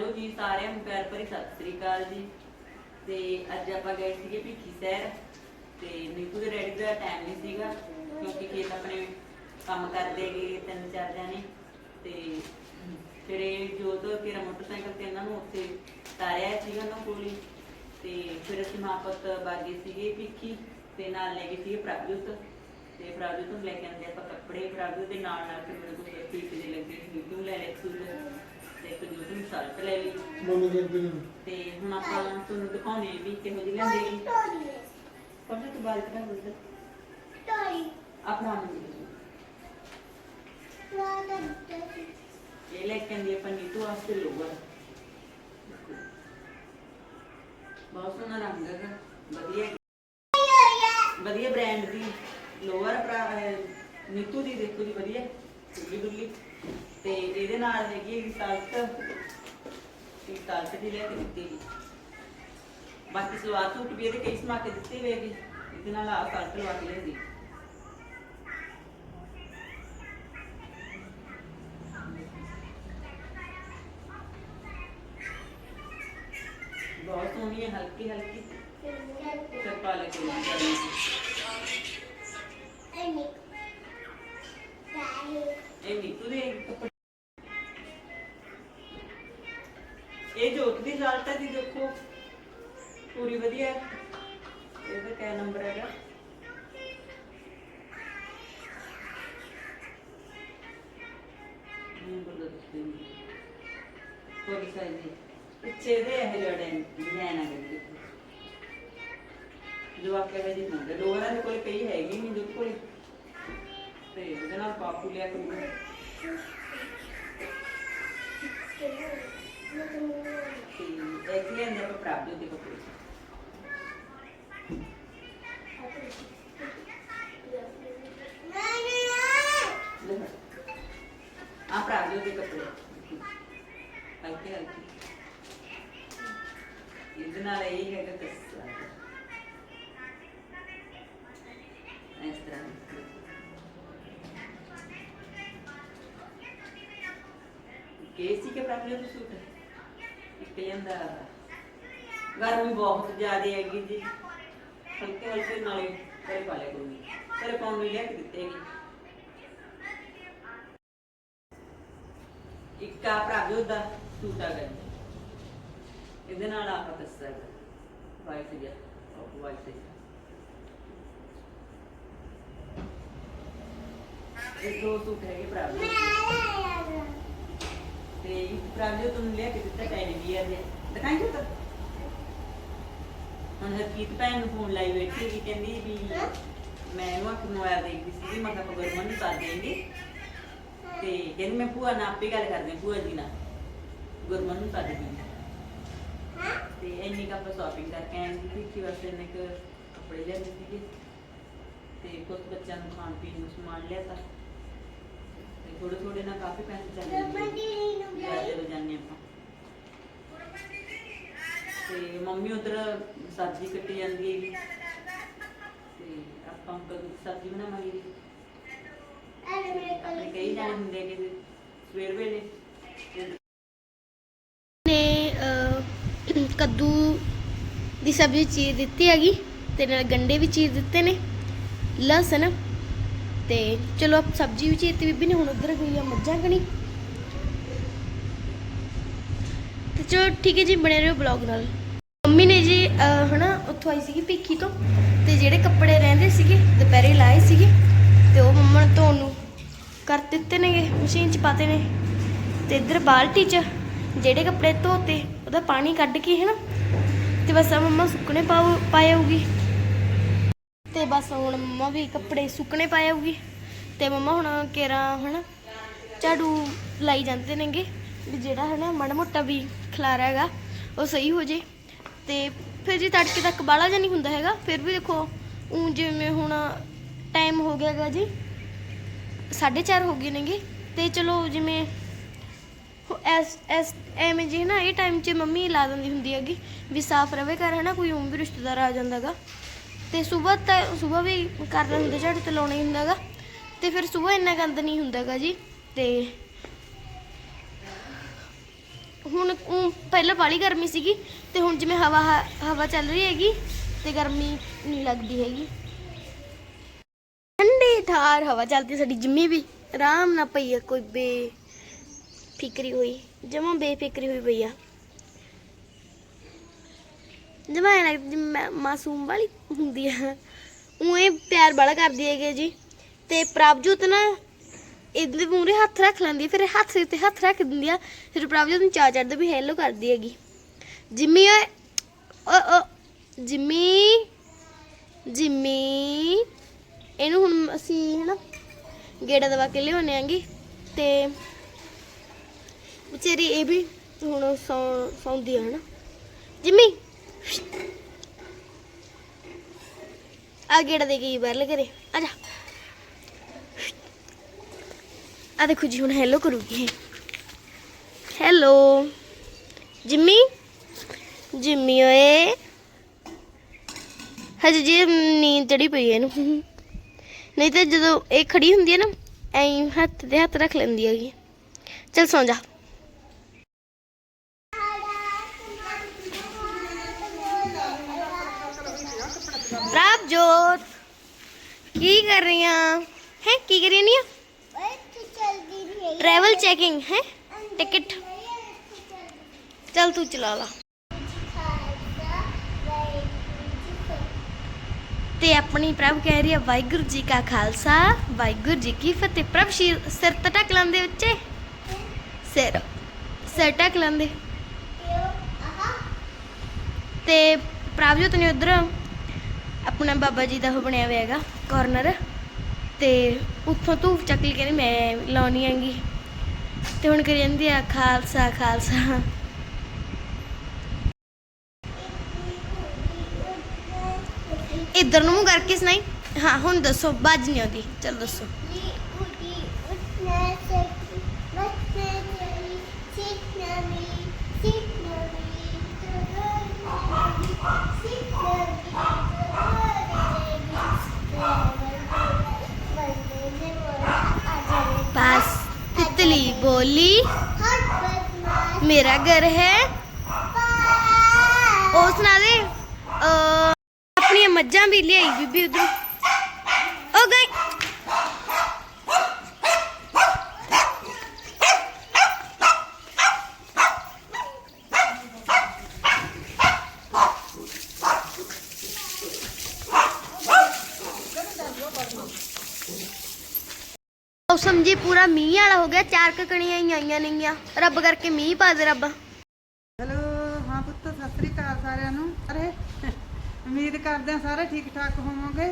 Hello ਜੀ, ਸਾਰਿਆਂ ਨੂੰ ਪਿਆਰ ਭਰੀ ਸਤਿ ਸ੍ਰੀ ਅਕਾਲ ਜੀ। ਤੇ ਅੱਜ ਆਪਾਂ ਗਏ ਸੀਗੇ ਭਿੱਖੀ ਸ਼ਹਿਰ ਤੇ ਨੀਤੂ ਦੇ ਰੈਡੀ ਦਾ ਟਾਈਮ ਨਹੀਂ ਸੀਗਾ, ਕਿਉਂਕਿ ਖੇਤ ਆਪਣੇ ਕੰਮ ਕਰਦੇ ਗਏ ਤਿੰਨ ਚਾਰ ਜਾਣੇ। ਤੇ ਫਿਰ ਇਹ ਜੋਤ ਤੇਰਾ ਮੋਟਰਸਾਈਕਲ ਤੇ ਇਹਨਾਂ ਨੂੰ ਉੱਥੇ ਤਾਰਿਆ ਸੀਗਾ ਉਹਨਾਂ ਕੋਲ ਹੀ। ਤੇ ਫਿਰ ਅਸੀਂ ਮਾਪਤ ਬਾਗੇ ਸੀਗੇ ਭਿੱਖੀ, ਤੇ ਨਾਲ ਲੈ ਗਏ ਸੀਗੇ ਪ੍ਰਭਜੋਤ। ਤੇ ਪ੍ਰਭਜੋਤ ਨੂੰ ਲੈ ਕੇ ਆਂਦੇ ਆਪਾਂ ਕੱਪੜੇ, ਪ੍ਰਭਜੋਤ ਦੇ ਨਾਲ ਨਾਲ ਫਿਰ ਮੇਰੇ ਕੋਲ ਪੀਟ ਦੇ ਲੱਗੇ ਨੀਤੂ ਨੂੰ ਲੈ ਲੈ ਸੂਟ ਤੇ ਇੱਕ ਜੋਤ ਨੂੰ ਸ਼ਰਟ ਲੈ ਲਈ। ਮੰਮੀ ਕਰਦੀ ਨੇ। ਤੇ ਹੁਣ ਆਪਾਂ ਤੁਹਾਨੂੰ ਦਿਖਾਉਣੇ ਵੀ ਕਿਹੋ ਜਿਹੀ ਲੈਂਦੇ ਨੇ ਪਰ ਤੂੰ ਬਾਲ ਕਰਾ ਬੋਲ ਆਪਣਾ ਨਾਮ ਦੇ ਇਹ ਲੈ ਕੇ ਆਂਦੀ ਆਪਾਂ ਨੀਤੂ ਵਾਸਤੇ ਲੋਗਰ ਬਹੁਤ ਸੋਹਣਾ ਰੰਗ ਹੈਗਾ। ਵਧੀਆ। ਵਧੀਆ ਬ੍ਰਾਂਡ ਦੀ। ਲੋਅਰ ਭਰਾ ਨੀਤੂ ਦੀ ਦੇਖੋ ਜੀ ਵਧੀਆ। ਦੁੱਲੀ ਦੁੱਲੀ ਤੇ ਇਹਦੇ ਨਾਲ ਹੈਗੀ ਹੈ ਸਲਟ ਤੇ ਲੈ ਕੇ ਦਿੱਤੀ। ਬਾਕੀ ਸਲਵਾਰ ਸੂਟ ਵੀ ਇਹਦੇ ਕਈ ਸਮਾ ਕੇ ਦਿੱਤੇ ਹੋਏ ਜੀ ਇਹਦੇ ਨਾਲ ਆ ਸਲਟ ਲਵਾ ਕੇ ਲਿਆਂਦੀ। ਬਹੁਤ ਸੋਹਣੀ ਹੈ ਹਲਕੀ ਹਲਕੀ ਕਿਆ ਨੰਬਰ ਹੈਗਾ? ਨੰਬਰ ਦੱਸਦੇ ਕੋਈ ਸਾਈਜ਼ ਪਿੱਛੇ ਦੇ ਇਹ ਜੜੇ ਡਿਜ਼ਾਈਨ ਆ ਗਏ ਜੋ ਆਕੇ ਹੈ ਜੀ ਮੁੰਡੇ ਲੋਗਰਾਂ ਦੇ ਕੋਲ ਕਈ ਹੈਗੇ ਨਹੀਂ ਜੋ ਕੋਲ ਤੇ ਉਹਦੇ ਨਾਲ ਪਾਪੂ ਲਿਆ ਕਰੂਗਾ ਤੇ ਇੱਕ ਲੈਂਦੇ ਆਪਾਂ ਪ੍ਰਾਪਤ ਦੇ ਕੱਪੜੇ ਲੈ ਆ ਪ੍ਰਾਪਤ ਦੇ ਕੱਪੜੇ ਹਲਕੇ ਹਲਕੇ ਇਹਦੇ ਨਾਲ ਇਹ ਹੈਗਾ ਕੱਸਾ ਇਸ ਤਰ੍ਹਾਂ ਕੇਸੀ ਕੇ ਪ੍ਰਾਪਤ ਦੇ ਸੂਟ ਇੱਕ ਲੈਂਦਾ ਗਰਮੀ ਬਹੁਤ ਜ਼ਿਆਦੇ ਹੈਗੀ ਜੀ ਹਲਕੇ ਹਲਕੇ ਨਾਲੇ ਕਰੇ ਪਾ ਲਿਆ ਕਰੂੰਗੀ ਕਰੇ ਪਾਉਣ ਨੂੰ ਲਿਆ ਕੇ ਦਿੱਤੇ ਹੈਗੇ ਇੱਕ ਆ ਪ੍ਰਾਪਤ ਦਾ ਸੂਟ ਆ ਗਿਆ ਇਹਦੇ ਨਾਲ ਆਪਾਂ ਕੱਸਾ ਇਹ ਦੋ ਸੂਟ ਹੈਗੇ ਪ੍ਰਾਪਤ ਤੇ ਇੱਕ ਪ੍ਰਾਪਤ ਤੁਹਾਨੂੰ ਲਿਆ ਕੇ ਦਿੱਤਾ ਟੈਡੀ ਬੀਅਰ ਦੇ ਦਿਖਾਈ ਤਾਂ ਹੁਣ ਹਰਕੀਤ ਭੈਣ ਨੂੰ ਫੋਨ ਲਾਈ ਬੈਠੀ ਸੀ, ਕਹਿੰਦੀ ਵੀ ਮੈਂ ਇਹਨੂੰ ਆਖ ਮੋਬਾਈਲ ਦੇਖਦੀ ਸੀ ਮੈਂ ਕਿਹਾ ਗੁਰਮਨ ਨੂੰ ਕਰ ਦੇਂਗੇ ਤੇ ਕਹਿੰਦੀ ਮੈਂ ਭੂਆ ਨਾਲ ਆਪੇ ਗੱਲ ਕਰਦੀ ਭੂਆ ਜੀ ਨਾਲ। ਗੁਰਮਨ ਨੂੰ ਕਰ ਦੇਂਗੇ ਤੇ ਇੰਨੀ ਕੁ ਆਪਾਂ ਸ਼ਾਪਿੰਗ ਕਰਕੇ ਆਏ ਸੀ ਕਿ ਵਾਸਤੇ ਇਹਨੇ ਕੁ ਕੱਪੜੇ ਲਿਆਂਦੇ ਸੀਗੇ ਤੇ ਕੁਝ ਬੱਚਿਆਂ ਨੂੰ ਖਾਣ ਪੀਣ ਨੂੰ ਸਮਾਨ ਲਿਆ ਤਾ ਤੇ ਥੋੜੇ ਥੋੜੇ ਨਾਲ ਕਾਫੀ ਪੈਸੇ ਚੱਲ ਜਾਂਦੇ ਜਦੋਂ ਜਾਂਦੇ ਆਪਾਂ। ਤੇ ਮੰਮੀ ਉਧਰ ਸਬਜ਼ੀ ਕੱਟੀ ਜਾਂਦੀ ਹੈਗੀ। ਤੇ ਆਪਾਂ ਕਦੋਂ ਸਬਜ਼ੀ ਬਣਾਵਾਂਗੇ ਜੀ। ਆਪਣੇ ਕਈ ਜਾਣੇ ਹੁੰਦੇ ਕਿ ਸਵੇਰ ਵੇਲੇ। ਤੇ ਕੱਦੂ ਦੀ ਸਬਜ਼ੀ ਚੀਰ ਦਿੱਤੀ ਹੈਗੀ ਤੇ ਨਾਲ ਗੰਡੇ ਵੀ ਚੀਰ ਦਿੱਤੇ ਨੇ ਲਸਣ ਤੇ ਚਲੋ ਆਪ ਸਬਜ਼ੀ ਵੀ ਚੀਰਤੀ ਬੀਬੀ ਨੇ ਹੁਣ ਉਧਰ ਗਈ ਆ ਮੱਝਾਂ ਕਣੀ। ਤੇ ਚਲੋ ਠੀਕ ਹੈ ਜੀ ਬਣੇ ਰਹੋ ਬਲੌਗ ਨਾਲ। ਮੰਮੀ ਨੇ ਜੀ ਅਹ, ਹਨਾ ਉੱਥੋਂ ਆਈ ਸੀਗੀ ਭਿੱਖੀ ਤੋਂ ਤੇ ਜਿਹੜੇ ਕੱਪੜੇ ਰਹਿੰਦੇ ਸੀਗੇ ਦੁਪਹਿਰੇ ਲਾਏ ਸੀਗੇ ਤੇ ਉਹ ਮੰਮਾ ਨੇ ਧੋਣ ਨੂੰ ਕਰ ਦਿੱਤੇ ਨੇਗੇ ਮਸ਼ੀਨ 'ਚ ਪਾਤੇ ਨੇ। ਤੇ ਇੱਧਰ ਬਾਲਟੀ 'ਚ ਜਿਹੜੇ ਕੱਪੜੇ ਧੋਤੇ ਉਹਦਾ ਪਾਣੀ ਕੱਢ ਕੇ ਹੈ ਨਾ ਤੇ ਬਸ ਆ ਮੰਮਾ ਸੁੱਕਣੇ ਪਾਉ ਪਾਇਆਉਗੀ ਤੇ ਬਸ ਹੁਣ ਮੰਮਾ ਵੀ ਕੱਪੜੇ ਸੁੱਕਣੇ ਪਾਇਆਉਗੀ ਤੇ ਮੰਮਾ ਹੁਣ ਕੇਰਾ ਹਨਾ, ਝਾੜੂ ਲਾਈ ਜਾਂਦੇ ਨੇਗੇ। ਵੀ ਜਿਹੜਾ ਹੈ ਨਾ ਮਾੜਾ ਮੋਟਾ ਵੀ ਖਲਾਰਾ ਹੈਗਾ, ਉਹ ਸਹੀ ਹੋ ਜੇ। ਤੇ ਫਿਰ ਜੀ ਤੜਕੇ ਤੱਕ ਬਾਲਾ ਜਾਂ ਨਹੀਂ ਹੁੰਦਾ ਹੈਗਾ, ਫਿਰ ਵੀ ਦੇਖੋ, ਉਂ ਜਿਵੇਂ ਹੁਣ ਟਾਈਮ ਹੋ ਗਿਆ ਹੈਗਾ ਜੀ 4:30 ਹੋ ਗਏ ਨੇਗੇ। ਤੇ ਚਲੋ ਜਿਵੇਂ ਐਸ ਐਸ, ਐਵੇਂ ਜੀ ਨਾ, ਇਹ ਟਾਈਮ 'ਚ ਮੰਮੀ ਲਾ ਦਿੰਦੀ ਹੁੰਦੀ ਹੈਗੀ ਵੀ ਸਾਫ਼ ਰਵੇ ਘਰ ਹੈ ਨਾ ਕੋਈ ਉਂ ਵੀ ਰਿਸ਼ਤੇਦਾਰ ਆ ਜਾਂਦਾਗਾ ਤੇ ਸਵੇਰ ਤਾਂ, ਸਵੇਰ ਵੀ ਕਰਨਾ ਹੁੰਦਾ, ਝਾੜੂ ਤੇ ਲਾਉਣਾ ਹੀ ਹੁੰਦਾਗਾ ਤੇ ਫਿਰ ਸਵੇਰ ਇੰਨਾ ਗੰਦ ਨਹੀਂ ਹੁੰਦਾਗਾ ਜੀ, ਤੇ ਹੁਣ ਊਂ ਪਹਿਲਾਂ ਬਾਲੀ ਗਰਮੀ ਸੀਗੀ, ਤੇ ਹੁਣ ਜਿਵੇਂ ਹਵਾ ਹਵਾ ਚੱਲ ਰਹੀ ਹੈਗੀ, ਤੇ ਗਰਮੀ ਨਹੀਂ ਲੱਗਦੀ ਹੈਗੀ। ਠੰਡੀ ਠਾਰ ਹਵਾ ਚੱਲਦੀ ਸਾਡੀ, ਜਿੰਮੀ ਵੀ, ਆਰਾਮ ਨਾਲ ਪਈ ਹੈ ਕੋਈ ਬੇ ਫਿਕਰੀ ਹੋਈ, ਜਮਾ ਬੇਫਿਕਰੀ ਹੋਈ ਪਈ ਆ। ਜਮਾ ਐਂ ਲੱਗਦੀ ਮਾਸੂਮ ਵਾਲੀ ਹੁੰਦੀ ਆ। ਉਹ ਇਹ ਪਿਆਰ ਬੜਾ ਕਰਦੀ ਹੈਗੀ ਜੀ। ਤੇ ਪ੍ਰਭਜੋਤ ਨਾ ਇਹਦੇ ਮੂਹਰੇ ਹੱਥ ਰੱਖ ਲੈਂਦੀ ਫਿਰ ਹੱਥ ਤੇ ਹੱਥ ਰੱਖ ਦਿੰਦੀ ਆ। ਫਿਰ ਪ੍ਰਭਜੋਤ ਨੂੰ ਚਾਹ ਚੜਦਾ ਵੀ ਹੈਲੋ ਕਰਦੀ ਹੈਗੀ। ਜਿੰਮੀ ਓਏ, ਓ ਜਿੰਮੀ ਜਿੰਮੀ, ਇਹਨੂੰ ਹੁਣ ਅਸੀਂ ਹਨਾ ਗੇੜਾ ਦਵਾ ਕੇ ਲਿਆਉਣੇ ਆਂਗੇ ਤੇ ਵਿਚਾਰੀ ਇਹ ਵੀ ਹੁਣ ਸੌ ਸੌਂਦੀ ਆ ਨਾ ਜਿੰਮੀ। ਆ ਗੇੜਾ ਦੇ ਗਈ ਬਾਹਰ ਘਰੇ। ਆ ਜਾ। ਆ ਦੇਖੋ ਜੀ, ਹੁਣ ਹੈਲੋ ਕਰੂਗੀ ਹੈਲੋ ਜਿੰਮੀ। ਜਿੰਮੀ ਓਏ। ਹਜੇ ਜੀ ਨੀਂਦ ਚੜੀ ਪਈ ਹੈ ਇਹਨੂੰ। ਨਹੀਂ ਤੇ ਜਦੋਂ ਇਹ ਖੜੀ ਹੁੰਦੀ ਹੈ ਨਾ, ਐਂ ਹੱਥ ਤੇ ਹੱਥ ਰੱਖ ਲੈਂਦੀ ਹੈਗੀ। ਚਲ ਸੌਂ ਜਾ। ਜੋਤ ਕੀ ਕਰ ਰਹੀ ਹੈ, ਕੀ ਕਰ ਰਹੀ ਟਰੈਵਲ ਚੈਕਿੰਗ ਹੈ? ਟਿਕਟ ਚਲ ਤੂੰ ਚਲਾ ਲਾ। ਤੇ ਆਪਣੀ ਪ੍ਰਭ ਕਹਿ ਰਹੀ ਹੈ ਵਾਹਿਗੁਰੂ ਜੀ ਕਾ ਖਾਲਸਾ, ਵਾਹਿਗੁਰੂ ਜੀ ਕੀ ਫਤਿਹ। ਪ੍ਰਭ, ਸਿਰ ਟਟਕ ਲੰਦੇ ਉੱਚੇ? ਸਿਰ ਸਿਰ ਟਕ ਲੰਦੇ ਤੇ ਪ੍ਰਭ ਜੋ ਤਨੇ ਉਧਰ ਆਪਣਾ ਬਾਬਾ ਜੀ ਦਾ ਉਹ ਬਣਿਆ ਹੋਇਆ ਹੈਗਾ ਕਾਰਨਰ ਤੇ ਉੱਥੋਂ ਧੂਫ ਚੱਕ ਲਈ ਕਹਿੰਦੀ ਮੈਂ ਲਾਉਣੀ ਆਂਗੀ ਤੇ ਹੁਣ ਕਰੀ ਜਾਂਦੀ ਆ, ਖਾਲਸਾ ਖਾਲਸਾ। ਇੱਧਰ ਨੂੰ ਕਰਕੇ ਸੁਣਾਈ? ਹਾਂ, ਹੁਣ ਦੱਸੋ ਬਾਜ ਨਹੀਂ ਆਉਂਦੀ। ਚਲ ਦੱਸੋ। तितली बोली मेरा घर है ਉਹ ਸੁਣਾ ਦੇ ਅਹ, ਆਪਣੀਆਂ ਮੱਝਾਂ ਵੀ ਲਿਆਈ ਬੀਬੀ ਉਧਰ ਮੌਸਮ ਜੀ ਪੂਰਾ ਮੀਂਹ ਵਾਲਾ ਹੋ ਗਿਆ, ਚਾਰ ਕੁ ਹੀ ਆਈਆਂ ਨੇਗੀਆਂ। ਰੱਬ ਕਰਕੇ ਮੀਂਹ ਪਾ ਦੇ ਰੱਬ। ਹੈਲੋ, ਹਾਂ ਪੁੱਤ, ਸਤਿ ਸ੍ਰੀ ਅਕਾਲ ਸਾਰਿਆਂ ਨੂੰ। ਅਰੇ, ਉਮੀਦ ਕਰਦੇ ਹਾਂ ਸਾਰੇ ਠੀਕ ਠਾਕ ਹੋਵੋਗੇ।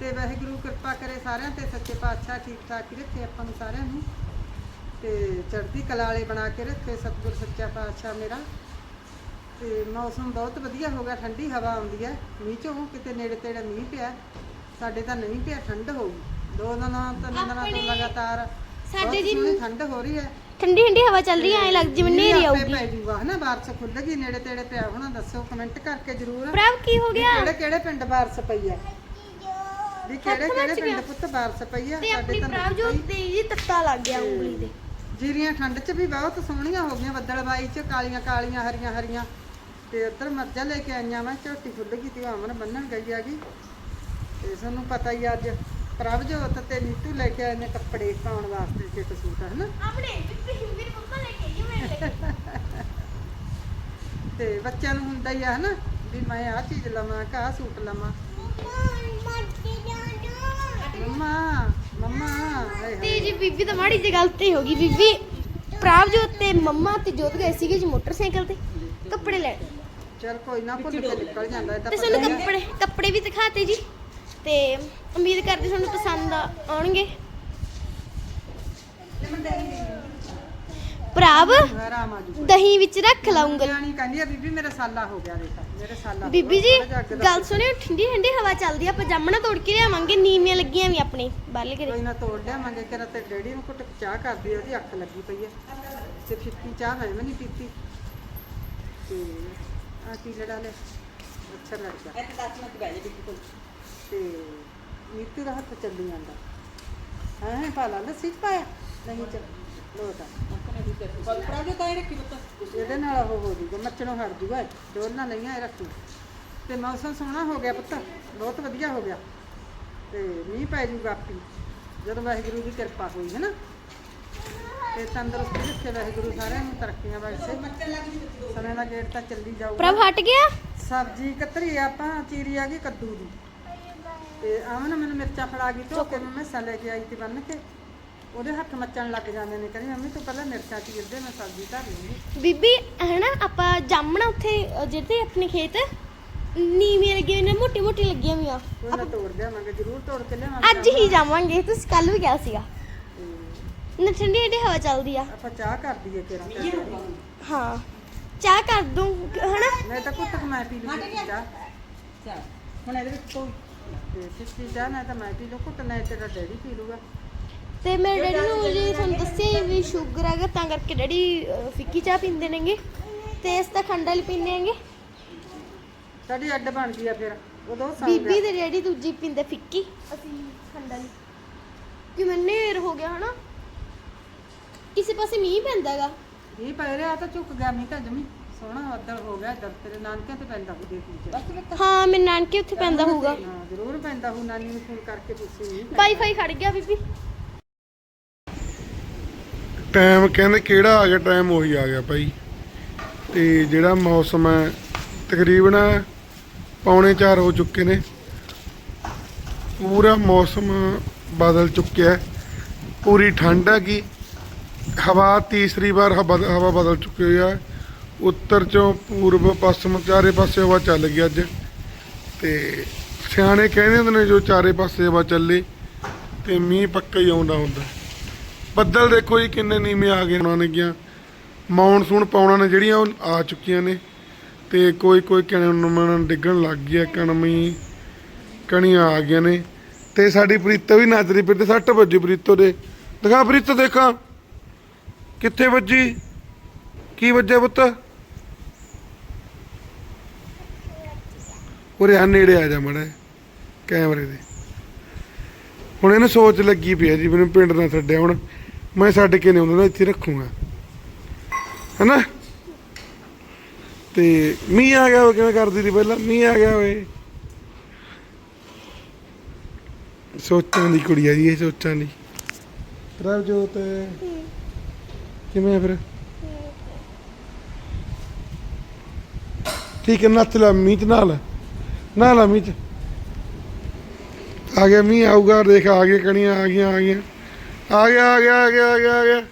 ਤੇ ਵਾਹਿਗੁਰੂ ਕਿਰਪਾ ਕਰੇ ਸਾਰਿਆਂ ਤੇ, ਸੱਚੇ ਪਾਤਸ਼ਾਹ ਠੀਕ ਠਾਕ ਹੀ ਰੱਖੇ ਆਪਾਂ ਨੂੰ ਸਾਰਿਆਂ ਨੂੰ। ਤੇ ਚੜ੍ਹਦੀ ਕਲਾ ਵਾਲੇ ਬਣਾ ਕੇ ਰੱਖੇ ਸਤਿਗੁਰ ਸੱਚਾ ਪਾਤਸ਼ਾਹ ਮੇਰਾ। ਤੇ ਮੌਸਮ ਬਹੁਤ ਵਧੀਆ ਹੋ ਗਿਆ, ਠੰਡੀ ਹਵਾ ਆਉਂਦੀ ਹੈ। ਮੀਂਹ ਚੋਂ ਕਿਤੇ ਨੇੜੇ ਤੇੜੇ ਮੀਂਹ ਪਿਆ, ਸਾਡੇ ਤਾਂ ਨਹੀਂ ਪਿਆ, ਠੰਡ ਹੋ ਗਈ। ਦੋ ਦਿਨਾਂ ਤਿੰਨ ਦਿਨਾਂ ਤੋਂ ਆਪਣੇ- ਲਗਾਤਾਰ। ਸਾਡੇ ਜੀ- ਸੋਹਣੀ ਠੰਡ ਹੋ ਰਹੀ ਹੈ। ਠੰਡੀ ਠੰਡੀ ਹਵਾ ਚੱਲ ਰਹੀ ਐ ਐ ਲੱਗ ਜਿਵੇਂ ਨੇਰੀ ਆਊਗੀ। ਪੈ ਜੂਗਾ ਹਨਾ? ਬਾਰਿਸ਼ ਖੁੱਲ ਗਈ ਨੇੜੇ ਤੇੜੇ ਪਿਆ ਹੋਣਾ ਦੱਸੋ ਕਮੈਂਟ ਕਰਕੇ ਜਰੂਰ। ਪ੍ਰਭ ਕੀ ਹੋ ਗਿਆ? ਕਿਹੜੇ ਕਿਹੜੇ ਪਿੰਡ ਬਾਰਿਸ਼ ਪਈ ਆ ਵੀ ਕਿਹੜੇ ਕਿਹੜੇ ਪਿੰਡ ਗਿਆ। ਪੁੱਤ ਬਾਰਿਸ਼ ਪਈ ਆ ਤੇ ਆਪਣੀ ਤਾਂ ਪ੍ਰਭ ਜੋ। ਤੇ ਜੀ ਤੱਤਾ ਲੱਗ ਗਿਆ ਉਂਗਲੀ ਤੇ। ਜੀਰੀਆਂ ਠੰਡ 'ਚ ਵੀ ਬਹੁਤ ਸੋਹਣੀਆਂ ਹੋ ਗਈਆਂ ਬੱਦਲਬਾਈ 'ਚ ਕਾਲੀਆਂ ਕਾਲੀਆਂ ਹਰੀਆਂ ਹਰੀਆਂ। ਤੇ ਉੱਧਰ ਮੱਝਾਂ ਲੈ ਕੇ ਆਈਆਂ ਮੈਂ ਝੋਟੀ ਖੁੱਲ ਗਈ ਤੇ ਆਮਨ ਬੰਨਣ ਗਈ ਆਗੀ ਤੇ ਤੁਹਾਨੂੰ ਪਤਾ ਹੀ ਆ ਅੱਜ ਪ੍ਰਭਜੋਤ ਤੇ ਨੀਤੂ ਲੈ ਕੇ ਆਏ ਨੇ ਕੱਪੜੇ ਪਾਉਣ ਵਾਸਤੇ ਚਿੱਟ ਸੂਟ ਹਨਾ? ਆਪਣੇ ਮੇਰੇ ਮੰਮਾ ਲੈ ਕੇ ਆਈ ਮੇਰੇ ਲਈ ਤੇ ਬੱਚਿਆਂ ਨੂੰ ਹੁੰਦਾ ਹੀ ਆ ਹਨਾ? ਵੀ ਮੈਂ ਆਹ ਚੀਜ਼ ਲਵਾਂ ਕਾ ਸੂਟ ਲਵਾਂ। ਮੰਮਾ ਮੰਮਾ ਹਾਏ ਤੇ ਜੀ ਬੀਬੀ ਤਾਂ ਮਾੜੀ ਜਿਹੀ ਗਲਤੀ ਹੋ ਗਈ ਬੀਬੀ। ਪ੍ਰਭ ਜੋ ਤੇ ਮੰਮਾ ਤੇ ਜੋਤ ਗਏ ਸੀਗੇ ਜੀ ਮੋਟਰਸਾਈਕਲ ਤੇ ਕੱਪੜੇ ਲੈਣ। ਚਲ ਕੋਈ ਨਾ ਭੁੱਲ ਕੇ ਨਿਕਲ ਜਾਂਦਾ ਇਹ ਤਾਂ ਤੇ ਪਤਾ ਸਾਨੂੰ ਹੀ ਆ। ਕੱਪੜੇ ਕੱਪੜੇ ਵੀ ਦਿਖਾਤੇ ਜੀ। ਤੇ ਉਮੀਦ ਕਰਦੇ ਤੁਹਾਨੂੰ ਪਸੰਦ ਆਉਣਗੇ। ਭਰਾਵ ਆਰਾਮ ਆ ਜੂ ਦਹੀਂ ਵਿੱਚ ਰੱਖ ਲਾ ਉਂਗਲ। ਕਹਿੰਦੀ ਆ ਬੀਬੀ ਮੇਰਾ ਸਾਲਾ ਹੋ ਗਿਆ ਦੇਖਾ ਮੇਰੇ ਸਾਲਾ ਹੋ ਬੀਬੀ ਗਿਆ, ਜੀ ਥੋੜ੍ਹਾ ਜਿਹਾ ਅੱਗ ਦਾ ਗੱਲ ਸੁਣਿਓ ਠੰਡੀ ਠੰਡੀ ਹਵਾ ਚੱਲਦੀ ਆ ਆਪਾਂ ਜਾਮਣਾ ਤੋੜ ਕੇ ਲਿਆਵਾਂਗੇ ਨੀਵੀਆਂ ਲੱਗੀਆਂ ਵੀ ਆਪਣੇ ਬਾਲੇ ਕੋਈ ਕਰੇ ਨਾ ਤੋੜ ਲਿਆਵਾਂਗੇ ਕਿਰਾ ਤੇ ਡੈਡੀ ਨੂੰ ਘੁੱਟ ਚਾਹ ਕਰਦੀ ਆ, ਉਹਦੀ ਅੱਖ ਲੱਗੀ ਪਈ ਆ। ਤੇ ਫਿੱਕੀ ਚਾਹ ਮੈਂ ਵੀ ਨਹੀਂ ਪੀਤੀ। ਤੇ ਆ ਕੀ ਲੜਾ ਲੈ ਅੱਛਾ ਲੱਗਦਾ ਇੱਥੇ 10 ਮਿੰਟ ਬਹਿ ਜਾ ਬਿਲਕੁਲ ਤੇ ਨੀਤੂ ਦਾ ਹੱਥ ਚੱਲੀ ਜਾਂਦਾ। ਹੈ ਪਾ ਲਾ ਲੱਸੀ ਚ ਪਾਇਆ। ਨਹੀਂ ਚੱਲ ਲੋਟਾ ਪਲਪਰਾ ਜੋ ਤਾਂ ਰੱਖੀ ਪੁੱਤ। ਇਹਦੇ ਨਾਲ ਉਹ ਹੋ ਜੂਗਾ ਮੱਛਣੋਂ ਹਟ ਜੂਗਾ ਡੋਲਣਾ ਨਹੀਂ ਆ ਇਹ ਰੱਖੀ ਤੇ ਮੌਸਮ ਸੋਹਣਾ ਹੋ ਗਿਆ ਪੁੱਤ ਬਹੁਤ ਵਧੀਆ ਹੋ ਗਿਆ। ਤੇ ਮੀਂਹ ਪੈ ਜੂਗਾ ਆਪੀ ਜਦੋਂ ਵਾਹਿਗੁਰੂ ਦੀ ਕਿਰਪਾ ਹੋਈ ਹੈ ਨਾ ਤੇ ਤੰਦਰੁਸਤੀ ਰੱਖੇ ਵਾਹਿਗੁਰੂ ਸਾਰਿਆਂ ਨੂੰ ਤਰੱਕੀਆਂ ਬਖਸ਼ੇ ਸਮੇਂ ਦਾ ਗੇੜ ਤਾਂ ਚੱਲੀ ਜਾਊਗਾ। ਪ੍ਰਭ ਹਟ ਗਿਆ? ਸਬਜ਼ੀ ਕਤਰੀ ਆਪਾਂ ਚੀਰੀ ਆ ਗਈ ਕੱਦੂ ਦੀ। ਤੇ ਆਵਨ ਮੈਨੂੰ ਮਿਰਚਾਂ ਫੜਾ ਗਈ ਧੋ ਕੇ ਮੈਂ ਮਿਰਚਾਂ ਲੈ ਕੇ ਆਈ ਤੇ ਬੰਨ ਕੇ। ਉਹਦੇ ਹੱਥ ਮੱਚਣ ਲੱਗ ਜਾਂਦੇ ਨੇ ਕਹਿੰਦੀ ਮੰਮੀ ਤੂੰ ਪਹਿਲਾਂ ਮਿਰਚਾਂ ਚੀਰ ਦੇ ਮੈਂ ਸਬਜ਼ੀ ਧਰ ਲੂੰਗੀ। ਬੀਬੀ ਹਨਾ ਆਪਾਂ ਜਾਮਣਾ ਉੱਥੇ ਅ, ਜਿਹੜੇ ਆਪਣੇ ਖੇਤ ਨੀਵੀਆਂ ਲੱਗੀਆਂ ਨੇ ਮੋਟੀ ਮੋਟੀ ਲੱਗੀਆਂ ਹੋਈਆਂ। ਉਹ ਮੈਂ ਤੋੜ ਲਿਆਵਾਂਗੇ ਜ਼ਰੂਰ ਤੋੜ ਕੇ ਲਿਆਵਾਂਗੇ ਅੱਜ ਹੀ ਜਾਵਾਂਗੇ ਤੁਸੀਂ ਕੱਲ ਵੀ ਕਿਹਾ ਸੀਗਾ। ਨਾ ਠੰਡੀ ਠੰਡੀ ਹਵਾ ਚੱਲਦੀ ਆ। ਆਪਾਂ ਚਾਹ ਕਰ ਦਈਏ ਤੇਰਾ ਹਾਂ ਚਾਹ ਕਰ ਦੂੰ ਹਨਾ ਮੈਂ ਤਾਂ ਕੁੱਟ ਮੈਂ ਪੀ ਲੂੰਗੀ ਚਾਹ। ਚਾਹ ਹੁਣ ਇਹਦੇ ਵਿੱਚ ਕੋਈ ਤੇ ਸਿੱਧੀ ਚਾਹ ਨਾ ਤਾਂ ਮੈਂ ਪੀ ਲੂ ਕੁੱਟ ਨਾ ਤੇਰਾ ਡੈਡੀ ਪੀ ਲੂਗਾ ਤੇ ਮੇਰੇ ਡੈਡੀ ਨੂੰ ਜੀ ਤੁਹਾਨੂੰ ਦੱਸਿਆ ਹੀ ਵੀ ਸ਼ੂਗਰ ਹੈਗਾ ਤਾਂ ਕਰਕੇ ਡੈਡੀ ਅ, ਫਿੱਕੀ ਚਾਹ ਪੀਂਦੇ ਨੇਗੇ ਤੇ ਇਸ ਤਾਂ ਖੰਡ ਵਾਲੀ ਪੀਂਦੇ ਹੈਗੇ। ਸਾਡੀ ਅੱਡ ਬਣ ਗਈ ਆ ਫਿਰ ਉਦੋਂ ਸੌਂ ਬੀਬੀ ਗਿਆ। ਤੇ ਡੈਡੀ ਦੂਜੀ ਪੀਂਦੇ ਫਿੱਕੀ। ਅਸੀਂ ਖੰਡ ਵਾਲੀ। ਕਿ ਨੇਰ ਹੋ ਗਿਆ ਹਨਾ। ਕਿਸੇ ਪਾਸੇ ਮੀਂਹ ਪੈਂਦਾ ਹੈਗਾ ਇਹ ਪੈ ਰਿਹਾ ਤਾਂ ਝੁਕ ਗਿਆ ਮੀਂਹ ਤਾਂ ਜਮੀ। ਸੋਹਣਾ ਬੱਦਲ ਹੋ ਗਿਆ ਦਰ ਤੇਰੇ ਨਾਨਕਿਆਂ ਤੇ ਪੈਂਦਾ ਹੋ ਦੇਖ ਲਈ ਹਾਂ ਮੇਰੇ ਨਾਨਕੇ ਉੱਥੇ ਪੈਂਦਾ ਹੋਊਗਾ। ਹਾਂ ਜ਼ਰੂਰ ਪੈਂਦਾ ਹੋ ਨਾਨੀ ਨੂੰ ਫੋਨ ਕਰਕੇ ਪੁੱਛੀ ਨਹੀਂ ਵਾਈਫਾਈ ਖੜ ਗਿਆ ਬੀਬੀ। ਟਾਈਮ ਕਹਿੰਦੇ ਕਿਹੜਾ ਆ ਗਿਆ ਟਾਈਮ ਉਹੀ ਆ ਗਿਆ ਭਾਈ। ਤੇ ਜਿਹੜਾ ਮੌਸਮ ਹੈ ਤਕਰੀਬਨ ਪੌਣੇ 4 ਹੋ ਚੁੱਕੇ ਨੇ। ਪੂਰਾ ਮੌਸਮ ਬਦਲ ਚੁੱਕਿਆ ਹੈ। ਪੂਰੀ ਠੰਡ ਹੈਗੀ। ਹਵਾ ਤੀਸਰੀ ਵਾਰ ਹਵਾ ਹਵਾ ਬਦਲ ਚੁੱਕੀ ਹੋਈ ਹੈ। ਉੱਤਰ ਚੋਂ ਪੂਰਬ, ਪੱਛਮ, ਚਾਰੇ ਪਾਸੇ ਹਵਾ ਚੱਲ ਗਈ ਅੱਜ। ਤੇ ਸਿਆਣੇ ਕਹਿੰਦੇ ਹੁੰਦੇ ਨੇ ਜੋ ਚਾਰੇ ਪਾਸੇ ਹਵਾ ਚੱਲੇ ਤੇ ਮੀਂਹ ਪੱਕਾ ਹੀ ਆਉਂਦਾ ਹੁੰਦਾ। ਬੱਦਲ ਦੇਖੋ ਜੀ ਕਿੰਨੇ ਨੀਵੇਂ ਆ ਗਏ ਉਹਨਾਂ ਨੇ ਗਿਆ ਮੌਨਸੂਨ ਪਾਉਣਾ ਨੇ ਜਿਹੜੀਆਂ ਉਹ ਆ ਚੁੱਕੀਆਂ ਨੇ ਤੇ ਕੋਈ ਕੋਈ ਕਣਮਣ ਡਿੱਗਣ ਲੱਗ ਗਿਆ ਕਣਮੀ ਕਣੀਆਂ ਆ ਗਈਆਂ ਨੇ। ਤੇ ਸਾਡੀ ਪ੍ਰੀਤੋ ਵੀ ਨੱਚ ਰਹੀ ਫਿਰ ਤੇ ਸੱਟ ਵੱਜੀ ਪ੍ਰੀਤੋ ਦੇ। ਦਿਖਾ ਪ੍ਰੀਤੋ ਦੇਖਾਂ। ਕਿੱਥੇ ਵੱਜੀ? ਕੀ ਵੱਜਿਆ ਪੁੱਤ? ਉਰੇ ਆ ਨੇੜੇ ਆ ਜਾ ਮੜਾ ਕੈਮਰੇ ਦੇ। ਹੁਣ ਇਹਨੂੰ ਸੋਚ ਲੱਗੀ ਪਈ ਹੈ ਜੀ ਮੈਨੂੰ ਪਿੰਡ ਨਾ ਛੱਡਿਆ ਹੁਣ ਮੈਂ ਛੱਡ ਕੇ ਨਹੀਂ ਆਉਂਦਾ ਇੱਥੇ ਰੱਖੂਗਾ। ਹੈਨਾ? ਤੇ ਮੀਂਹ ਆ ਗਿਆ ਉਹ ਕਿਵੇਂ ਕਰਦੀ ਸੀ ਪਹਿਲਾਂ? ਮੀਂਹ ਆ ਗਿਆ ਓਏ ਸੋਚਾਂ ਦੀ ਕੁੜੀ ਆ ਜੀ ਇਹ ਸੋਚਾਂ ਦੀ। ਪ੍ਰਭਜੋਤ ਕਿਵੇਂ ਆ ਫਿਰ? ਠੀਕ। ਹੈ ਨੱਥ ਲਾ ਮੀਂਹ ਨਾਲ ਨਾ ਲਾ ਮੀਂਹ ਚ। ਆ ਗਿਆ ਮੀਂਹ ਆਊਗਾ, ਦੇਖ, ਆ ਗਏ ਕਣੀਆਂ, ਆ ਗਈਆਂ ਆ ਗਈਆਂ। ਆ ਗਿਆ ਆ ਗਿਆ ਆ ਗਿਆ ਆ ਗਿਆ ਆ ਗਿਆ।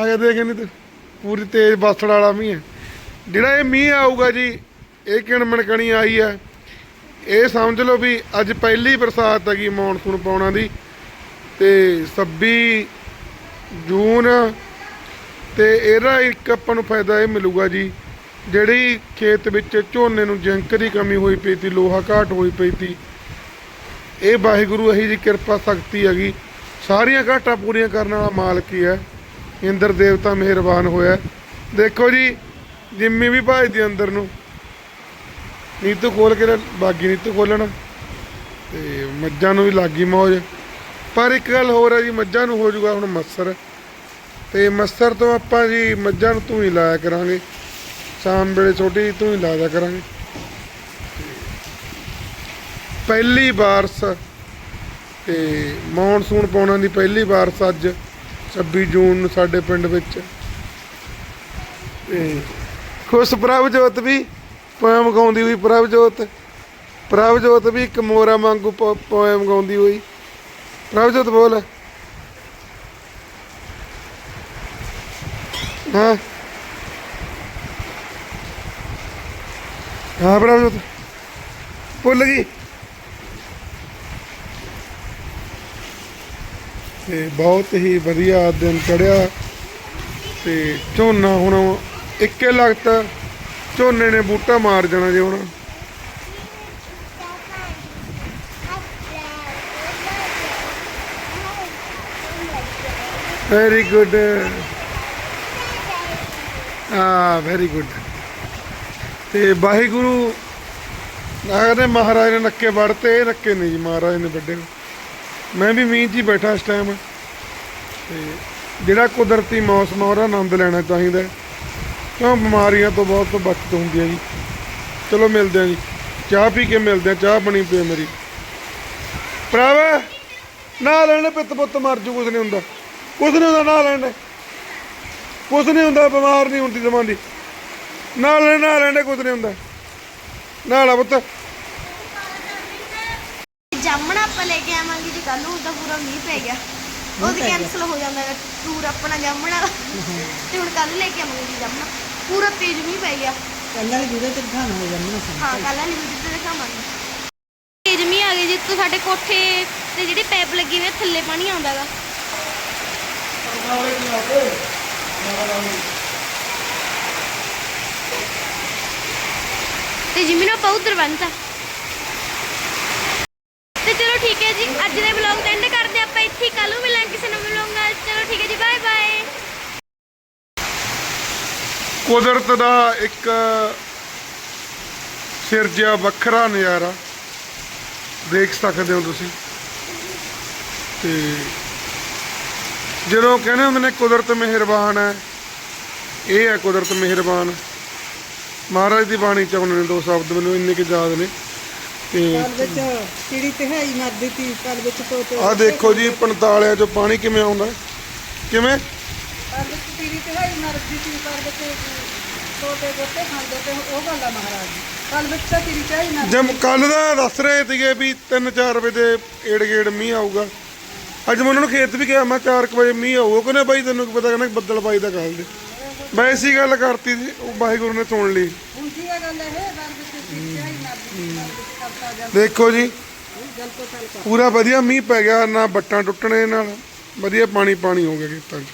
ਆ ਗਿਆ ਦੇਖ ਨਹੀਂ ਤੂੰ। ਪੂਰੀ ਤੇਜ਼ ਬਾਸੜ ਵਾਲਾ ਮੀਂਹ ਹੈ। ਜਿਹੜਾ ਇਹ ਮੀਂਹ ਆਊਗਾ ਜੀ, ਇਹ ਕਿਣਮਣ ਕਣੀ ਆਈ ਹੈ। ਇਹ ਸਮਝ ਲਓ ਵੀ ਅੱਜ ਪਹਿਲੀ ਬਰਸਾਤ ਹੈਗੀ ਮੌਨਸੂਨ ਪਾਉਣਾ ਦੀ। ਤੇ 26 ਜੂਨ ਤੇ ਇਹਦਾ ਇੱਕ ਆਪਾਂ ਨੂੰ ਫਾਇਦਾ ਇਹ ਮਿਲੂਗਾ ਜੀ ਜਿਹੜੀ ਖੇਤ ਵਿੱਚ ਝੋਨੇ ਨੂੰ ਜਿੰਕ ਦੀ ਕਮੀ ਹੋਈ ਪਈ ਤੀ, ਲੋਹਾ ਘਾਟ ਹੋਈ ਪਈ ਤੀ, ਇਹ ਵਾਹਿਗੁਰੂ ਇਹੀ ਜੀ ਕਿਰਪਾ ਸ਼ਕਤੀ ਹੈਗੀ। ਸਾਰੀਆਂ ਘਾਟਾਂ ਪੂਰੀਆਂ ਕਰਨ ਵਾਲਾ ਮਾਲਕ ਹੀ ਹੈ। ਇੰਦਰ ਦੇਵਤਾ ਮਿਹਰਬਾਨ ਹੋਇਆ। ਦੇਖੋ ਜੀ, ਜਿੰਮੀ ਵੀ ਭਾਜਦੀ ਅੰਦਰ ਨੂੰ। ਨੀਤੂ ਖੋਲ ਕੇ ਬਾਗੀ ਨੀਤੂ ਖੋਲਣ। ਤੇ ਮੱਝਾਂ ਨੂੰ ਵੀ ਲੱਗੀ ਮੌਜ। ਪਰ ਇੱਕ ਗੱਲ ਹੋਰ ਹੈ ਜੀ, ਮੱਝਾਂ ਨੂੰ ਹੋ ਜਾਊਗਾ ਹੁਣ ਮੱਸਰ। ਤੇ ਮੱਸਰ ਤੋਂ ਆਪਾਂ ਜੀ ਮੱਝਾਂ ਨੂੰ ਤੂੰ ਹੀ ਲਾਇਆ ਕਰਾਂਗੇ। ਸ਼ਾਮ ਵੇਲੇ ਛੋਟੀ ਤੂੰ ਹੀ ਲਾ ਦਿਆ ਕਰਾਂਗੇ। ਪਹਿਲੀ ਬਾਰਸ ਤੇ ਮੌਨਸੂਨ ਪਾਉਣਾ ਦੀ ਪਹਿਲੀ ਬਾਰਸ ਅੱਜ 26 ਜੂਨ ਨੂੰ ਸਾਡੇ ਪਿੰਡ ਵਿੱਚ। ਤੇ ਖੁਸ਼ ਪ੍ਰਭਜੋਤ ਵੀ, ਪੋਇਮ ਗਾਉਂਦੀ ਹੋਈ ਪ੍ਰਭਜੋਤ ਪ੍ਰਭਜੋਤ ਵੀ ਇੱਕ ਮੋਰਾ ਵਾਂਗੂ ਪੋਇਮ ਗਾਉਂਦੀ ਹੋਈ। ਪ੍ਰਭਜੋਤ ਬੋਲ। ਹਾਂ? ਹਾਂ ਪ੍ਰਭਜੋਤ ਭੁੱਲ ਗਈ। ਤੇ ਬਹੁਤ ਹੀ ਵਧੀਆ ਦਿਨ ਚੜਿਆ ਤੇ ਝੋਨਾ ਹੁਣ ਇੱਕੇ ਲਗਤ ਝੋਨੇ ਨੇ ਬੂਟਾ ਮਾਰ ਜਾਣਾ ਜੇ ਹੁਣ। ਵੈਰੀ ਗੁੱਡ ਆ ਵੈਰੀ ਗੁੱਡ ਤੇ ਵਾਹਿਗੁਰੂ ਆਖਦੇ ਮਹਾਰਾਜ ਨੇ ਨੱਕੇ ਵੜਤੇ, ਇਹ ਨੱਕੇ ਨਹੀਂ ਜੀ, ਮਹਾਰਾਜ ਨੇ ਵੱਡੇ ਮੈਂ ਵੀ ਮੀਂਹ 'ਚ ਹੀ ਬੈਠਾ ਇਸ ਟਾਈਮ ਤੇ ਜਿਹੜਾ ਕੁਦਰਤੀ ਮੌਸਮ ਆ, ਉਹਦਾ ਆਨੰਦ ਲੈਣਾ ਚਾਹੀਦਾ ਕਿਉਂ? ਬਿਮਾਰੀਆਂ ਤੋਂ ਬਹੁਤ ਬਚਤ ਹੁੰਦੀ ਹੈ ਜੀ। ਚਲੋ ਮਿਲਦੇ ਆ ਜੀ। ਚਾਹ ਪੀ ਕੇ ਮਿਲਦੇ ਆ ਚਾਹ ਬਣੀ ਪਈ ਮੇਰੀ। ਭਰਾਵਾ, ਨਾ ਲੈਣੇ ਪਿੱਤ ਪੁੱਤ ਮਰ ਜੂ, ਕੁਛ ਨਹੀਂ ਹੁੰਦਾ। ਕੁਛ ਨਹੀਂ ਹੁੰਦਾ, ਨਾ ਲੈਣੇ ਕੁਛ ਨਹੀਂ ਹੁੰਦਾ, ਬਿਮਾਰ ਨਹੀਂ ਹੁੰਦੀ ਜਮਾਂਦੀ ਨਾ ਲੈਣੇ ਨਾ ਲੈਣੇ ਕੁਛ ਨਹੀਂ ਹੁੰਦਾ। ਨਾ ਲਾ ਪੁੱਤ। ਜਾਮਣਾ ਆਪਾਂ ਲੈ ਕੇ ਆਵਾਂਗੇ ਜੀ ਕੱਲ ਨੂੰ ਤਾਂ ਪੂਰਾ ਮੀਂਹ ਪੈ ਗਿਆ। ਉਹ ਤੇ ਕੈਨਸਲ ਹੋ ਜਾਂਦਾ ਹੈ ਟੂਰ ਆਪਣਾ ਜਾਮਣਾ ਤੇ ਹੁਣ ਕੱਲ ਲੈ ਕੇ ਆਵਾਂਗੇ ਜੀ ਜਾਮਣਾ। ਪੂਰਾ ਤੇਜ਼ ਮੀਂਹ ਪੈ ਗਿਆ। ਕੱਲਾਂ ਦੀ ਵੀਡੀਓ ਤੇ ਦਿਖਾਣਾ ਹੋ ਜਾਂਦਾ ਹਾਂ ਕੱਲ ਵਾਲੀ ਵੀਡੀਓ ਤੇ ਦਿਖਾਵਾਂਗੇ। ਤੇਜ਼ ਮੀਂਹ ਆ ਗਏ ਜੀ ਤੋਂ ਸਾਡੇ ਕੋਠੇ ਤੇ ਜਿਹੜੀ ਪਾਈਪ ਲੱਗੀ ਹੋਈ ਹੈ ਥੱਲੇ ਪਾਣੀ ਆਉਂਦਾਗਾ ਤੇ ਜਿਮੀ ਨੂੰ ਪਾਉ ਦਰਵੰਤਾ ਤੇ। ਚਲੋ ਠੀਕ ਹੈ ਜੀ, ਅੱਜ ਦੇ ਵਲੌਗ ਦਾ ਐਂਡ ਕਰਦੇ ਆਪਾਂ ਇੱਥੇ ਕੱਲ ਨੂੰ ਮਿਲਾਂਗੇ ਕਿਸੇ ਨਵੇਂ ਵਲੌਗ ਨਾਲ। ਚਲੋ ਠੀਕ ਹੈ ਜੀ ਬਾਏ ਬਾਏ ਕੁਦਰਤ ਦਾ ਇੱਕ ਸਿਰਜਿਆ ਵੱਖਰਾ ਨਜ਼ਾਰਾ ਦੇਖ ਸਕਦੇ ਹੋ ਤੁਸੀਂ। ਤੇ ਜਦੋਂ ਕਹਿੰਦੇ ਹੁੰਦੇ ਨੇ ਕੁਦਰਤ ਮਿਹਰਬਾਨ ਹੈ, ਇਹ ਹੈ ਕੁਦਰਤ ਮਿਹਰਬਾਨ। ਮਹਾਰਾਜ ਦੀ ਬਾਣੀ ਚ ਉਹਨਾਂ ਨੇ ਦੋ ਸ਼ਬਦ ਮੈਨੂੰ ਇੰਨੇ ਕਿ ਯਾਦ ਨੇ ਤੇ ਕੱਲ ਵਿੱਚ ਚਿੜੀ ਤਿਹਾਈ ਮਰਦੀ ਤੀ ਕੱਲ ਵਿੱਚ ਤੋਤੇ ਆਹ ਦੇਖੋ ਜੀ 45 ਚੋਂ ਪਾਣੀ ਕਿਵੇਂ ਆਉਂਦਾ? ਕਿਵੇਂ? ਕੱਲ ਵਿੱਚ ਚਿੜੀ ਤਿਹਾਈ ਮਰਦੀ ਤੀ ਕੱਲ ਵਿੱਚ ਤੋਤੇ ਗੋਤੇ ਖਾਂਦੇ ਤੇ ਉਹ ਗੱਲ ਆ ਮਹਾਰਾਜ। ਦੀ ਕੱਲ ਵਿੱਚ ਤਾਂ ਚਿੜੀ ਤਿਹਾਈ ਮਰਦੀ ਜਮ ਕੱਲ ਦਾ ਦੱਸ ਰਹੇ ਸੀਗੇ ਵੀ 3-4 ਵਜੇ ਏੜ ਗੇੜ ਮੀਂਹ ਆਊਗਾ। ਅੱਜ ਮੈਂ ਉਹਨਾਂ ਨੂੰ ਖੇਤ ਵੀ ਗਿਆ ਮੈਂ 4 ਵਜੇ ਮੀਂਹ ਆਊਗਾ ਕਹਿੰਦੇ ਬਾਈ? ਤੈਨੂੰ ਕੀ ਪਤਾ ਕਹਿੰਦਾ ਬੱਦਲ ਬਾਈ ਦਾ ਕਾਲ ਦੇ। ਮੈਂ ਐਸੀ ਗੱਲ ਕਰਤੀ ਸੀ ਉਹ ਵਾਹਿਗੁਰੂ ਨੇ ਸੁਣ ਲਈ। ਹੁੰਦੀ ਆ ਗੱਲ ਇਹ ਮਰਦੀ ਕਰਤਾ ਦੇਖੋ ਜੀ ਜਲ ਤੋਂ ਤਲ ਪੂਰਾ ਵਧੀਆ ਮੀਂਹ ਪੈ ਗਿਆ ਨਾ ਬੱਟਾਂ ਟੁੱਟਣੇ ਨਾਲ ਵਧੀਆ ਪਾਣੀ ਪਾਣੀ ਹੋ ਗਿਆ ਖੇਤਾਂ 'ਚ।